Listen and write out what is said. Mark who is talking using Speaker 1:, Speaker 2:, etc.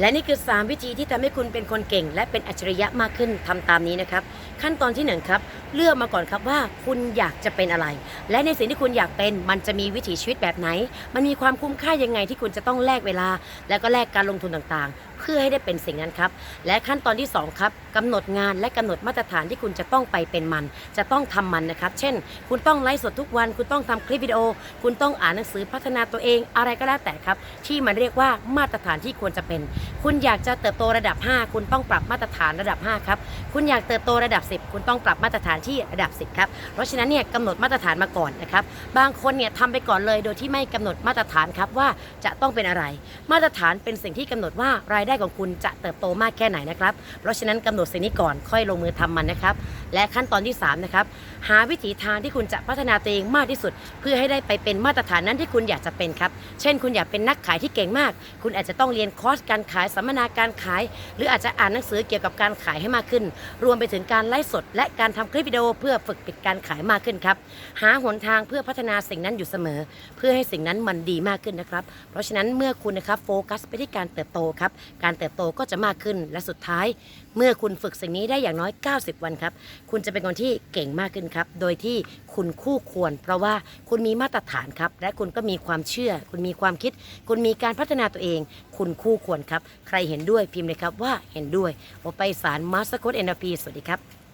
Speaker 1: และนี่คือ 3 วิธีที่ทำให้คุณเป็นคนเก่ง และเป็นอัจฉริยะมากขึ้นทำตามนี้นะครับ ขั้นตอนที่1ครับเลือกมาก่อนครับว่าคุณอยากจะเป็นอะไร และในสิ่งที่คุณอยากเป็น มันจะมีวิถีชีวิตแบบไหน มันมีความคุ้มค่ายังไงที่คุณจะต้องแลกเวลา และก็แลกการลงทุนต่างๆ เพื่อให้ได้เป็นสิ่งนั้นครับ และขั้นตอนที่ 2 ครับกำหนดงานและกำหนดมาตรฐานที่คุณจะต้องไปเป็นมัน จะต้องทำมันนะครับ เช่น คุณต้องไลฟ์สดทุกวัน คุณต้องทำคลิปวิดีโอ คุณต้องอ่านหนังสือพัฒนาตัวเอง อะไรก็แล้วแต่ครับ ที่มันเรียกว่ามาตรฐานที่ควรจะเป็น คุณอยากจะเติบโตระดับ 5 คุณต้องปรับมาตรฐานระดับ 5 ครับ คุณอยากเติบโตระดับ 10 คุณต้องปรับมาตรฐานที่ระดับ 10 ครับ เพราะฉะนั้นเนี่ยกำหนดมาตรฐานมาก่อนนะครับ บางคนเนี่ยทำไปก่อนเลยโดยที่ไม่กำหนดมาตรฐานครับว่าจะต้องเป็นอะไร มาตรฐานเป็นสิ่งที่กำหนดว่ารายได้ของคุณจะเติบโตมากแค่ไหนนะครับ เพราะฉะนั้นกำหนดสิ่งนี้ก่อนค่อยลงมือทำมันนะครับ และขั้นตอนที่3นะครับหาวิถีทางที่คุณจะพัฒนาตัวเองมากที่สุด เพื่อให้ได้ไปเป็นมาตรฐานนั้นที่คุณอยากจะเป็นครับ เช่น คุณอยากเป็นนักขายที่เก่งมาก คุณอาจจะต้องเรียนคอร์สการขายสัมมนาการขาย หรืออาจจะอ่านหนังสือเกี่ยวกับการขายให้มากขึ้น รวมไปถึงการไลฟ์สด และการทำคลิปวิดีโอเพื่อฝึกปิดการขายมากขึ้นครับ หาหนทางเพื่อพัฒนาสิ่งนั้นอยู่เสมอ เพื่อให้สิ่งนั้นมันดีมากขึ้นนะครับ เพราะฉะนั้นเมื่อคุณนะครับโฟกัสไปที่การเติบโตครับ การเติบโตก็จะมากขึ้นและสุดท้าย เมื่อคุณฝึกสิ่งนี้ได้อย่างน้อย 90 วันครับ คุณจะเป็นคนที่เก่งมากขึ้นครับ โดยที่คุณคู่ควร เพราะว่าคุณมีมาตรฐานครับ และคุณก็มีความเชื่อ คุณมีความคิด คุณมีการพัฒนาตัวเอง คุณคู่ควรครับ ใครเห็นด้วยพิมพ์เลยครับว่าเห็นด้วยโอไปสารมาสโคดเอ็นพีสวัสดีครับ